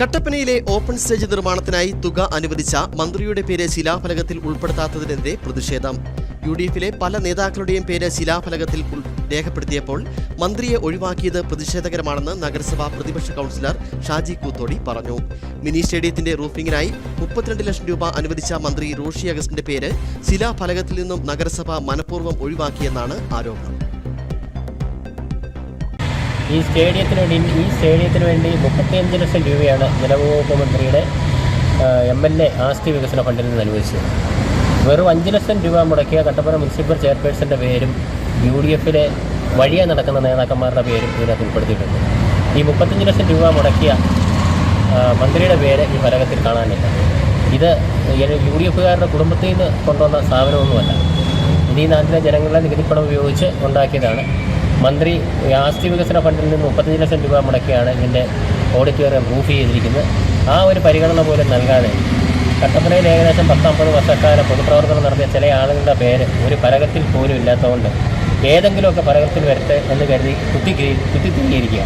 കട്ടപ്പനയിലെ open stage നിർമ്മാണത്തിനായി തുക അനുവദിച്ച മന്ത്രിയുടെ പേര് ശിലാഫലകത്തിൽ ഉൾപ്പെടുത്താത്തതിനെതിരെ പ്രതിഷേധം. യു ഡി എഫിലെ പല നേതാക്കളുടെയും പേര് ശിലാഫലകത്തിൽ രേഖപ്പെടുത്തിയപ്പോൾ മന്ത്രിയെ ഒഴിവാക്കിയത് പ്രതിഷേധകരമാണെന്ന് നഗരസഭാ പ്രതിപക്ഷ കൗൺസിലർ ഷാജി കൂത്തോടി പറഞ്ഞു. മിനി സ്റ്റേഡിയത്തിന്റെ റൂഫിംഗിനായി മുപ്പത്തിരണ്ട് ലക്ഷം രൂപ അനുവദിച്ച മന്ത്രി റോഷി അഗസ്റ്റിന്റെ പേര് ശിലാഫലകത്തിൽ നിന്നും നഗരസഭ മനഃപൂർവം ഒഴിവാക്കിയെന്നാണ് ആരോപണം. ഈ സ്റ്റേഡിയത്തിന് വേണ്ടി ഈ സ്റ്റേഡിയത്തിന് വേണ്ടി മുപ്പത്തിയഞ്ച് ലക്ഷം രൂപയാണ് ജലവകുപ്പ് മന്ത്രിയുടെ എം എൽ എ ആസ്തി വികസന ഫണ്ടിൽ നിന്ന് അനുവദിച്ചത്. വെറും അഞ്ച് ലക്ഷം രൂപ മുടക്കിയ കട്ടപ്പന മുനിസിപ്പൽ ചെയർപേഴ്സന്റെ പേരും യു ഡി എഫിലെ വഴിയെ നടക്കുന്ന നേതാക്കന്മാരുടെ പേരും ഇതിനകത്ത് ഉൾപ്പെടുത്തിയിട്ടുണ്ട്. ഈ മുപ്പത്തഞ്ച് ലക്ഷം രൂപ മുടക്കിയ മന്ത്രിയുടെ പേര് ഈ ഫലകത്തിൽ കാണാനില്ല. ഇത് യു ഡി എഫുകാരുടെ കുടുംബത്തിൽ നിന്ന് കൊണ്ടുവന്ന സ്ഥാപനമൊന്നുമല്ല ഇത് ഈ നാട്ടിലെ ജനങ്ങളുടെ നികുതിപ്പണം ഉപയോഗിച്ച് ഉണ്ടാക്കിയതാണ് മന്ത്രി ആസ്തി വികസന ഫണ്ടിൽ നിന്ന് മുപ്പത്തഞ്ച് ലക്ഷം രൂപ മുടക്കിയാണ് ഇതിന്റെ ഓഡിറ്റോറിയം പ്രൂഫ് ചെയ്തിരിക്കുന്നത്. ആ ഒരു പരിഗണന പോലും നൽകാതെ കട്ടപ്പനയിൽ ഏകദേശം പത്തമ്പത് വർഷക്കാലം പൊതുപ്രവർത്തനം നടത്തിയ ചില ആളുകളുടെ പേര് ഒരു പരകത്തിൽ പോലും ഇല്ലാത്തതുകൊണ്ട് ഏതെങ്കിലുമൊക്കെ പരകത്തിൽ വരട്ടെ എന്ന് കരുതി കുത്തി കുത്തിത്തിരിയിരിക്കുക